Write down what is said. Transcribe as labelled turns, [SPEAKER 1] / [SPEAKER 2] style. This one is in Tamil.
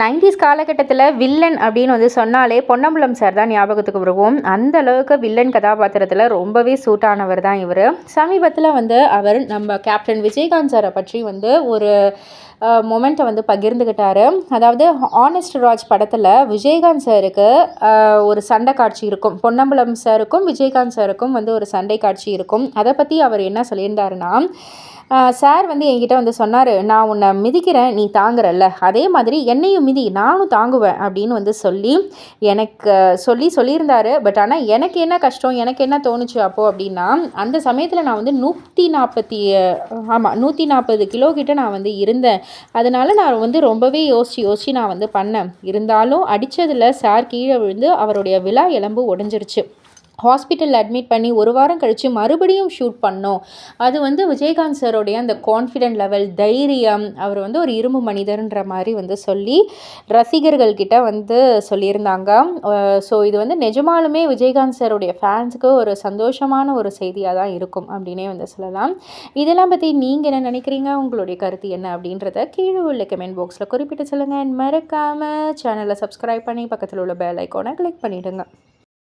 [SPEAKER 1] நைன்டிஸ் காலகட்டத்தில் வில்லன் அப்படின்னு வந்து சொன்னாலே பொன்னம்பலம் சார் தான் ஞாபகத்துக்கு வருவோம். அந்த அளவுக்கு வில்லன் கதாபாத்திரத்தில் ரொம்பவே சூட்டானவர் தான் இவர். சமீபத்தில் வந்து அவர் நம்ம கேப்டன் விஜயகாந்த் சாரை பற்றி வந்து ஒரு மொமெண்ட்டை வந்து பகிர்ந்துக்கிட்டாரு அதாவது ஆனஸ்ட் ராஜ் படத்தில் விஜயகாந்த் சாருக்கு ஒரு சண்டை காட்சி இருக்கும். பொன்னம்பலம் சாருக்கும் விஜயகாந்த் சாருக்கும் வந்து ஒரு சண்டை காட்சி இருக்கும். அதை பற்றி அவர் என்ன சொல்லியிருந்தாருன்னா சார் வந்து என்கிட்ட வந்து சொன்னார் நான் உன்னை மிதிக்கிறேன் நீ தாங்குறல்ல. அதே மாதிரி என்னையும் மிதி நானும் தாங்குவேன் அப்படின்னு வந்து சொல்லி எனக்கு சொல்லி சொல்லியிருந்தாரு. பட் ஆனால் எனக்கு என்ன கஷ்டம் எனக்கு என்ன தோணுச்சு அப்போது அப்படின்னா அந்த சமயத்தில் நான் வந்து நூற்றி நாற்பத்தி ஆமாம் நூற்றி நாற்பது கிலோ கிட்ட நான் வந்து இருந்தேன். அதனால் நான் வந்து ரொம்பவே யோசித்து யோசித்து நான் வந்து பண்ணேன். இருந்தாலும் அடித்ததில் சார் கீழே விழுந்து அவருடைய விழா எலும்பு உடஞ்சிருச்சு. ஹாஸ்பிட்டலில் அட்மிட் பண்ணி ஒரு வாரம் கழித்து மறுபடியும் ஷூட் பண்ணோம். அது வந்து விஜயகாந்த் சாரோடைய அந்த கான்ஃபிடென்ட் லெவல் தைரியம் அவர் வந்து ஒரு இரும்பு மனிதர்ன்ற மாதிரி வந்து சொல்லி ரசிகர்கள்கிட்ட வந்து சொல்லியிருந்தாங்க. ஸோ இது வந்து நிஜமாலுமே விஜயகாந்த் சாருடைய ஃபேன்ஸுக்கு ஒரு சந்தோஷமான ஒரு செய்தியாக தான் இருக்கும் அப்படின்னே வந்து சொல்லலாம். இதெல்லாம் பற்றி நீங்கள் என்ன நினைக்கிறீங்க? உங்களுடைய கருத்து என்ன அப்படின்றத கீழே உள்ள கமெண்ட் பாக்ஸில் குறிப்பிட்டு சொல்லுங்கள் மறக்காமல் சேனலை சப்ஸ்கிரைப் பண்ணி பக்கத்தில் உள்ள பெல் ஐக்கோனை கிளிக் பண்ணிவிடுங்க